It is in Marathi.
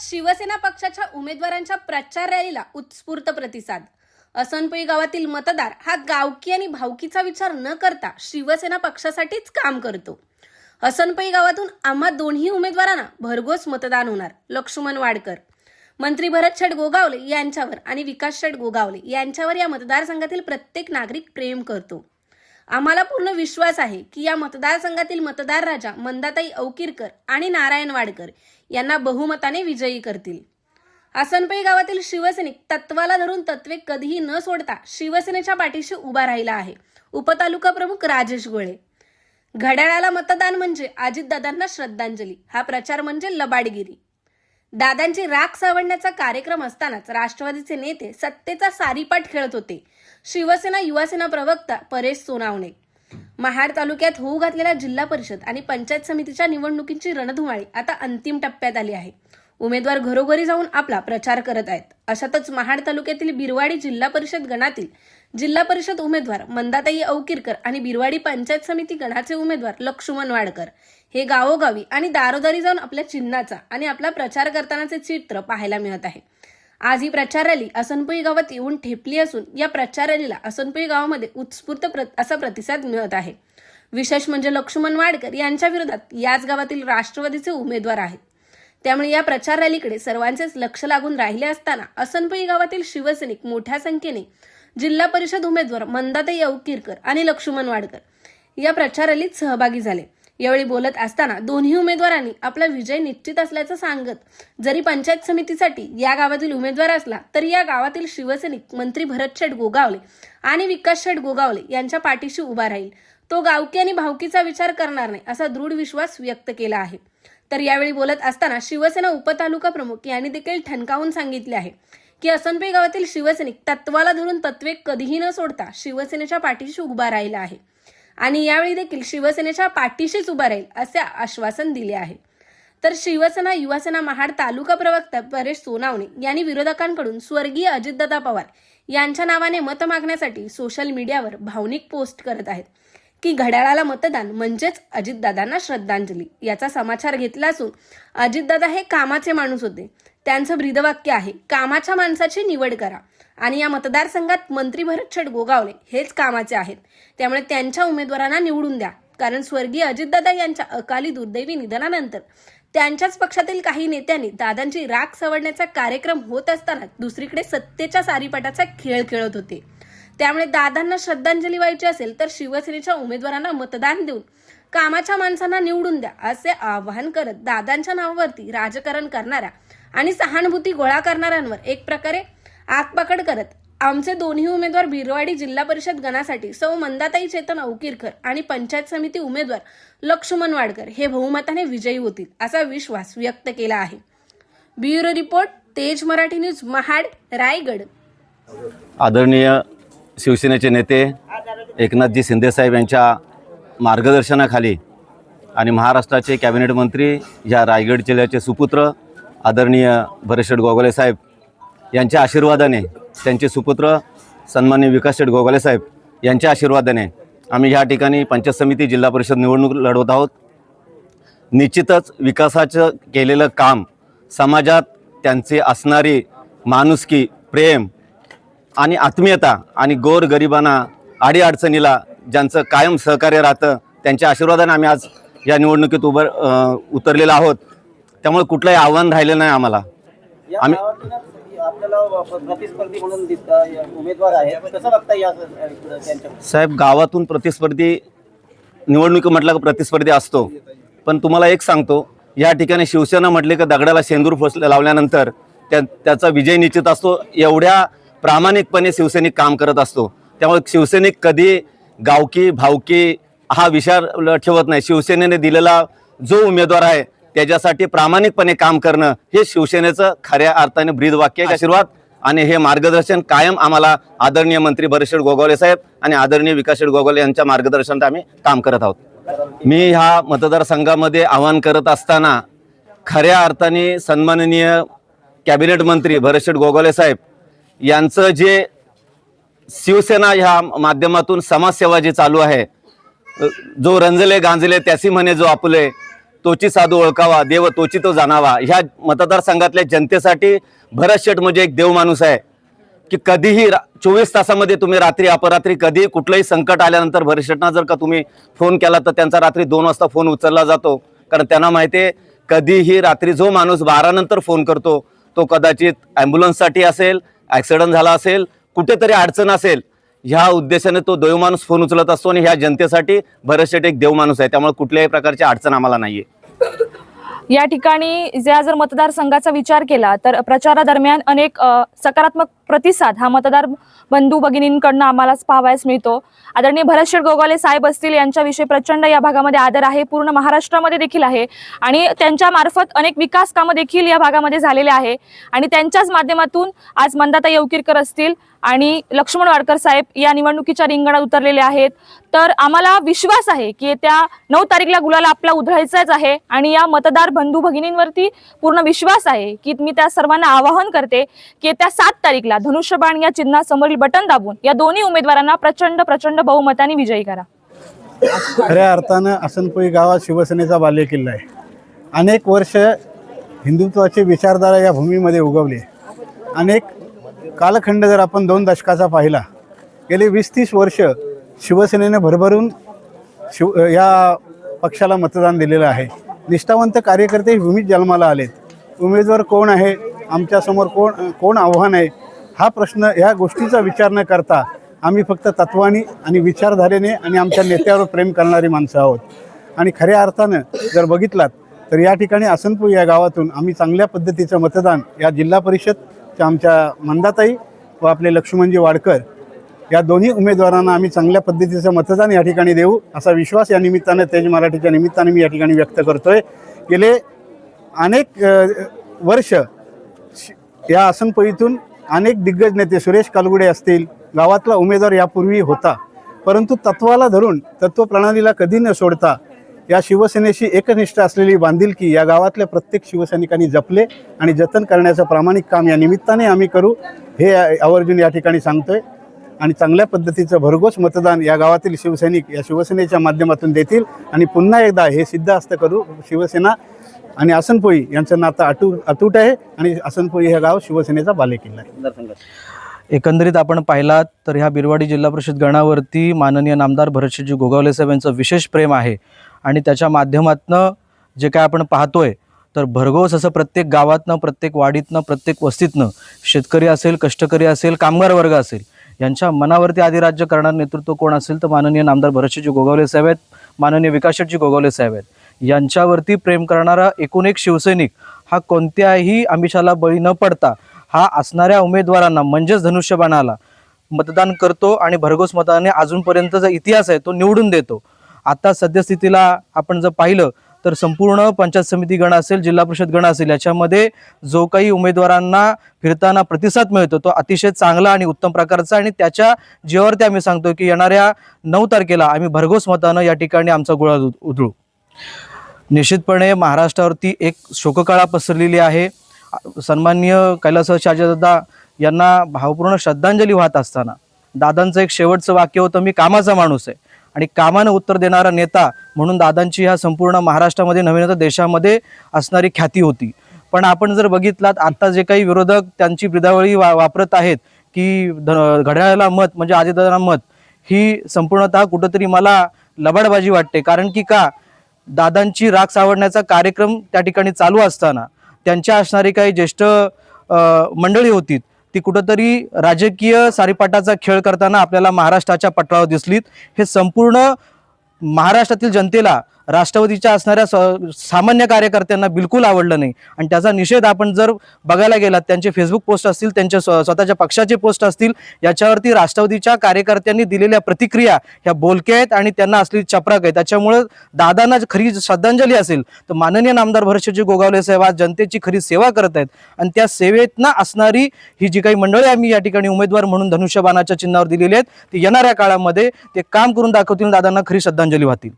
शिवसेना पक्षाच्या उमेदवारांच्या प्रचार रॅलीला उत्स्फूर्त प्रतिसाद. असनपई गावातील मतदार हा गावकी आणि भावकीचा विचार न करता शिवसेना पक्षासाठीच काम करतो. हसनपई गावातून आम्हा दोन्ही उमेदवारांना भरघोस मतदान होणार लक्ष्मण वाडकर. मंत्री भरत शेठ गोगावले यांच्यावर आणि विकास शेठ गोगावले यांच्यावर या मतदारसंघातील प्रत्येक नागरिक प्रेम करतो. आम्हाला पूर्ण विश्वास आहे की या मतदारसंघातील मतदार राजा मंदाताई औकीरकर आणि नारायण वाडकर यांना बहुमताने विजयी करतील. आसनपई गावातील शिवसैनिक तत्वाला धरून तत्वे कधीही न सोडता शिवसेनेच्या पाठीशी उभा राहिला आहे. उपतालुका प्रमुख राजेश गोळे. घड्याळाला मतदान म्हणजे अजितदादांना श्रद्धांजली. हा प्रचार म्हणजे लबाडगिरी. दादांची राख सावडण्याचा कार्यक्रम असतानाच राष्ट्रवादीचे नेते सत्तेचा सारीपाठ खेळत होते. शिवसेना युवासेना प्रवक्ता परेश सोनावणे. महाड तालुक्यात होऊ घातलेल्या जिल्हा परिषद आणि पंचायत समितीच्या निवडणुकीची रणधुमाळी आता अंतिम टप्प्यात आली आहे. उमेदवार घरोघरी जाऊन आपला प्रचार करत आहेत. अशातच महाड तालुक्यातील बिरवाडी जिल्हा परिषद गणातील जिल्हा परिषद उमेदवार मंदाताई औकीरकर आणि बिरवाडी पंचायत समिती गणाचे उमेदवार लक्ष्मण वाडकर हे गावोगावी आणि दारोदारी जाऊन आपल्या चिन्हाचा आणि आपला प्रचार करतानाचे चित्र पाहायला मिळत आहे. आज ही प्रचार रॅली असनपुई गावात येऊन ठेपली असून या प्रचार रॅलीला असनपुई गावामध्ये उत्स्फूर्त प्रत असा प्रतिसाद मिळत आहे. विशेष म्हणजे लक्ष्मण वाडकर यांच्या विरोधात याच गावातील राष्ट्रवादीचे उमेदवार आहेत. त्यामुळे या प्रचार रॅलीकडे सर्वांचेच लक्ष लागून राहिले असताना असनपुई गावातील शिवसैनिक मोठ्या संख्येने जिल्हा परिषद उमेदवार मंदाताई किरकर आणि लक्ष्मण वाडकर या प्रचार रॅलीत सहभागी झाले. यावेळी बोलत असताना दोन्ही उमेदवारांनी आपला विजय निश्चित असल्याचं सांगत जरी पंचायत समितीसाठी या गावातील उमेदवार असला तरी या गावातील शिवसैनिक मंत्री भरत शेठ गोगावले आणि विकास शेठ गोगावले यांच्या पाठीशी उभा राहील. तो गावकी आणि भावकीचा विचार करणार नाही असा दृढ विश्वास व्यक्त केला आहे. तर यावेळी बोलत असताना शिवसेना उपतालुका प्रमुख यांनी देखील ठणकावून सांगितले आहे की असनपे गावातील शिवसैनिक तत्वाला धरून तत्वे कधीही न सोडता शिवसेनेच्या पाठीशी उभा राहिला आहे. आणि यावेळी देखील शिवसेनेच्या पाठीशीच उभा राहील असे आश्वासन दिले आहे. तर शिवसेना युवासेना महाड तालुका प्रवक्ता परेश सोनावणे यांनी विरोधकांकडून स्वर्गीय अजितदादा पवार यांच्या नावाने मत मागण्यासाठी सोशल मीडियावर भावनिक पोस्ट करत आहेत. की घड्याळाला मतदान म्हणजेच अजितदादांना श्रद्धांजली याचा समाचार घेतला असून अजितदादा हे कामाचे माणूस होते. त्यांचं ब्रीदवाक्य आहे कामाच्या माणसाची निवड करा. आणि या मतदारसंघात मंत्री भरत शेठ गोगावले हेच कामाचे आहेत. त्यामुळे त्यांच्या उमेदवारांना निवडून द्या. कारण स्वर्गीय अजितदादा यांच्या अकाली दुर्दैवी निधनानंतर त्यांच्याच पक्षातील काही नेत्यांनी दादांची राख सवडण्याचा कार्यक्रम होत असताना दुसरीकडे सत्तेच्या सारीपाटाचा खेळ खेळत होते. त्यामुळे दादांना श्रद्धांजली व्हायची असेल तर शिवसेनेच्या उमेदवारांना मतदान देऊन कामाच्या माणसांना निवडून द्या असे आवाहन करत दादांच्या नावावरती राजकारण करणाऱ्या आणि सहानुभूती गोळा करणाऱ्यांवर एक प्रकारे आगपाकड करत आमचे दोन्ही उमेदवार बिरवाडी जिल्हा परिषद गणासाठी सौ मंदाताई चेतन औकीरकर आणि पंचायत समिती उमेदवार लक्ष्मण वाडकर हे बहुमताने विजयी होतील असा विश्वास व्यक्त केला आहे. ब्युरो रिपोर्ट तेज मराठी न्यूज महाड रायगड. आदरणीय शिवसेनेचे नेते एकनाथजी शिंदेसाहेब यांच्या मार्गदर्शनाखाली आणि महाराष्ट्राचे कॅबिनेट मंत्री या रायगड जिल्ह्याचे सुपुत्र आदरणीय भरतशेठ गोगले साहेब यांच्या आशीर्वादाने त्यांचे सुपुत्र सन्माननीय विकास शेठ गोगोले साहेब यांच्या आशीर्वादाने आम्ही ह्या ठिकाणी पंचायत समिती जिल्हा परिषद निवडणूक लढवत आहोत. निश्चितच विकासाचं केलेलं काम समाजात त्यांचे असणारी माणुसकी प्रेम आणि आत्मीयता आणि गोर गरिबांना अडीअडचणीला ज्यांचं कायम सहकार्य राहतं त्यांच्या आशीर्वादाने आम्ही आज या निवडणुकीत उभं उतरलेलो आहोत. त्यामुळे कुठलंही आव्हान राहिलं नाही आम्हाला. आम्ही- आपल्याला प्रतिस्पर्धी म्हणून उमेदवार कसं बघता या साहेब गावातून प्रतिस्पर्धी निवडणुकी म्हटलं का प्रतिस्पर्धी असतो. पण तुम्हाला एक सांगतो या ठिकाणी शिवसेना म्हटले की दगडाला शेंदूर फस लावल्यानंतर त्या त्याचा विजय निश्चित असतो. एवढ्या प्रामाणिकपणे शिवसैनिक काम करत असतो. त्यामुळे शिवसैनिक कधी गावकी भावकी हा विचार ल- ठेवत नाही. शिवसेनेने दिलेला जो उमेदवार आहे त्याच्यासाठी प्रामाणिकपणे काम करणं हे शिवसेनेचं खऱ्या अर्थाने ब्रीद वाक्य आशीर्वाद आणि हे मार्गदर्शन कायम आम्हाला आदरणीय मंत्री भरतशेठ गोगावले साहेब आणि आदरणीय विकासशेठ गोगावले यांच्या मार्गदर्शनात आम्ही काम करत आहोत. मी ह्या मतदारसंघामध्ये आवाहन करत असताना खऱ्या अर्थाने सन्माननीय कॅबिनेट मंत्री भरतशेठ गोगावले साहेब यांचं जे शिवसेना ह्या माध्यमातून समाजसेवा जी चालू आहे जो रंजले गांजले त्यासी म्हणे जो आपले तोची साधू ओळखावा देव तोची तो जाणावा. ह्या मतदारसंघातल्या जनतेसाठी भरत शेठ म्हणजे एक देव माणूस आहे. की कधीही चोवीस तासामध्ये तुम्ही रात्री अपरात्री कधीही कुठलंही संकट आल्यानंतर भरत शेठना जर का तुम्ही फोन केला तर त्यांचा रात्री दोन वाजता फोन उचलला जातो. कारण त्यांना माहिती आहे कधीही रात्री जो माणूस बारानंतर फोन करतो तो कदाचित ॲम्ब्युलन्ससाठी असेल ॲक्सिडंट झाला असेल कुठेतरी अडचण असेल ह्या उद्देशाने तो देव माणूस फोन उचलत असतो आणि ह्या जनतेसाठी भरत शेठ एक देव माणूस आहे. त्यामुळे कुठल्याही प्रकारची अडचण आम्हाला नाही आहे या ठिकाणी ज्या जर मतदारसंघाचा विचार केला तर प्रचारादरम्यान अनेक सकारात्मक प्रतिसाद हा मतदार बंधू भगिनींकडनं आम्हाला पाहावयास मिळतो. आदरणीय भरतशेठ गोगावले साहेब असतील यांच्याविषयी प्रचंड या भागामध्ये आदर आहे. पूर्ण महाराष्ट्रामध्ये देखील आहे. आणि त्यांच्या मार्फत अनेक विकास कामं देखील या भागामध्ये झालेले आहे. आणि त्यांच्याच माध्यमातून आज मंदाता येवकिरकर असतील आणि लक्ष्मण वाडकर साहेब या निवडणुकीच्या रिंगणात उतरलेले आहेत. तर आम्हाला विश्वास आहे की येत्या नऊ तारीखला गुलाला आपला उधळायचाच आहे आणि या मतदार बंधू भगिनींवरती पूर्ण विश्वास आहे की मी त्या सर्वांना आवाहन करते की येत्या सात तारीखला धनुष्यबाण या चिन्हासमोरील बटन दाबून या दोन्ही उमेदवारांना प्रचंड प्रचंड बहुमताने विजयी करा. खऱ्या अर्थानं असनपुई गावात शिवसेनेचा बालेकिल्ला आहे. अनेक वर्ष हिंदुत्वाची विचारधारा या भूमीमध्ये उगवले अनेक कालखंड जर आपण दोन दशकाचा पाहिला गेली वीस तीस वर्ष शिवसेनेने भरभरून शिव या पक्षाला मतदान दिलेलं आहे. निष्ठावंत कार्यकर्ते भूमीत जन्माला आलेत. उमेदवार कोण आहे? आमच्यासमोर कोण कोण आव्हान आहे? हा प्रश्न ह्या गोष्टीचा विचार न करता आम्ही फक्त तत्वानी आणि विचारधारेने आणि आमच्या नेत्यावर प्रेम करणारी माणसं आहोत. आणि खऱ्या अर्थानं जर बघितलात तर या ठिकाणी आसनपूर या गावातून आम्ही चांगल्या पद्धतीचं मतदान या जिल्हा परिषद त्या आमच्या मंदाताई व आपले लक्ष्मणजी वाडकर या दोन्ही उमेदवारांना आम्ही चांगल्या पद्धतीचं मतदान या ठिकाणी देऊ असा विश्वास या निमित्तानं तेज मराठीच्या निमित्ताने मी या ठिकाणी व्यक्त करतोय. गेले अनेक वर्ष या आसनपळीतून अनेक दिग्गज नेते सुरेश कालगुडे असतील गावातला उमेदवार यापूर्वी होता परंतु तत्वाला धरून तत्वप्रणालीला कधी न सोडता या शिवसेनेशी एकनिष्ठ असलेली बांधिलकी या गावातल्या प्रत्येक शिवसैनिकांनी जपले आणि जतन करण्याचं प्रामाणिक काम या निमित्ताने आम्ही करू हे आवर्जून या ठिकाणी सांगतोय. आणि चांगल्या पद्धतीचं भरघोस मतदान या गावातील शिवसैनिक या शिवसेनेच्या माध्यमातून देतील. आणि पुन्हा एकदा हे सिद्ध असतं करू शिवसेना आणि आसनपोळी यांचं नातं अटू अतूट आहे आणि आसनपोळी हे गाव शिवसेनेचा बालेकिल्ला आहे. एकंदरीत आपण पाहिलात तर ह्या बिरवाडी जिल्हा परिषद गणावरती माननीय नामदार भरतशेठजी गोगावले साहेब यांचं विशेष प्रेम आहे. आणि त्याच्या माध्यमातनं जे काय आपण पाहतोय तर भरघोस असं प्रत्येक गावातनं प्रत्येक वाडीतनं प्रत्येक वस्तीतनं शेतकरी असेल कष्टकरी असेल कामगार वर्ग असेल यांच्या मनावरती अधिराज्य करणारं नेतृत्व कोण असेल तर माननीय नामदार भरतशेठजी गोगावले साहेब आहेत माननीय विकासशेटजी गोगावले साहेब आहेत. यांच्यावरती प्रेम करणारा एकूण एक शिवसैनिक हा कोणत्याही आमिषाला बळी न पडता हा असणाऱ्या उमेदवारांना म्हणजेच धनुष्यबाणाला मतदान करतो आणि भरघोस मताने अजूनपर्यंतचा इतिहास आहे तो निवडून देतो. आता सद्यस्थितीला आपण जर पाहिलं तर संपूर्ण पंचायत समिती गण असेल जिल्हा परिषद गण असेल याच्यामध्ये जो काही उमेदवारांना फिरताना प्रतिसाद मिळतो तो अतिशय चांगला आणि उत्तम प्रकारचा आणि त्याच्या जीवावरती आम्ही सांगतो की येणाऱ्या नऊ तारखेला आम्ही भरघोस मतानं या ठिकाणी आमचा गोळा उधळू. निश्चितपणे महाराष्ट्रावरती एक शोककळा पसरलेली आहे. सन्माननीय कैलास शाहजादा यांना भावपूर्ण श्रद्धांजली वाहत असताना दादांचं एक शेवटचं वाक्य होतं मी कामाचा माणूस आहे. आणि कामानं उत्तर देणारा नेता म्हणून दादांची ह्या संपूर्ण महाराष्ट्रामध्ये नवीन तर देशामध्ये असणारी ख्याती होती. पण आपण जर बघितलात आता जे काही विरोधक त्यांची ब्रिदावळी वा वापरत आहेत की ध- घड्याळाला मत म्हणजे आदिदादांना मत ही संपूर्णतः कुठंतरी मला लबाडबाजी वाटते. कारण की का दादांची राख सावरण्याचा कार्यक्रम त्या ठिकाणी चालू असताना त्यांच्या असणारी काही ज्येष्ठ मंडळी होती ती कुठंतरी राजकीय सारीपाटाचा खेळ करताना आपल्याला महाराष्ट्राच्या पटलावर दिसलीत. हे संपूर्ण महाराष्ट्रातील जनतेला राष्ट्रवादीच्या असणाऱ्या स- सामान्य कार्यकर्त्यांना बिलकुल आवडलं नाही. आणि त्याचा निषेध आपण जर बघायला गेलात त्यांचे फेसबुक पोस्ट असतील त्यांच्या स्वतःच्या पक्षाचे पोस्ट असतील याच्यावरती राष्ट्रवादीच्या कार्यकर्त्यांनी दिलेल्या प्रतिक्रिया ह्या बोलक्या आहेत आणि त्यांना असली चपराक आहे. त्याच्यामुळं दादांना खरी श्रद्धांजली असेल तर माननीय नामदार भरशेजी गोगावले साहेब आज जनतेची खरी सेवा करत आहेत. आणि त्या सेवेतनं असणारी ही जी काही मंडळी आम्ही या ठिकाणी उमेदवार म्हणून धनुष्यबाणाच्या चिन्हावर दिलेली आहेत ती येणाऱ्या काळामध्ये ते काम करून दाखवतील दादांना खरी श्रद्धांजली वाहतील.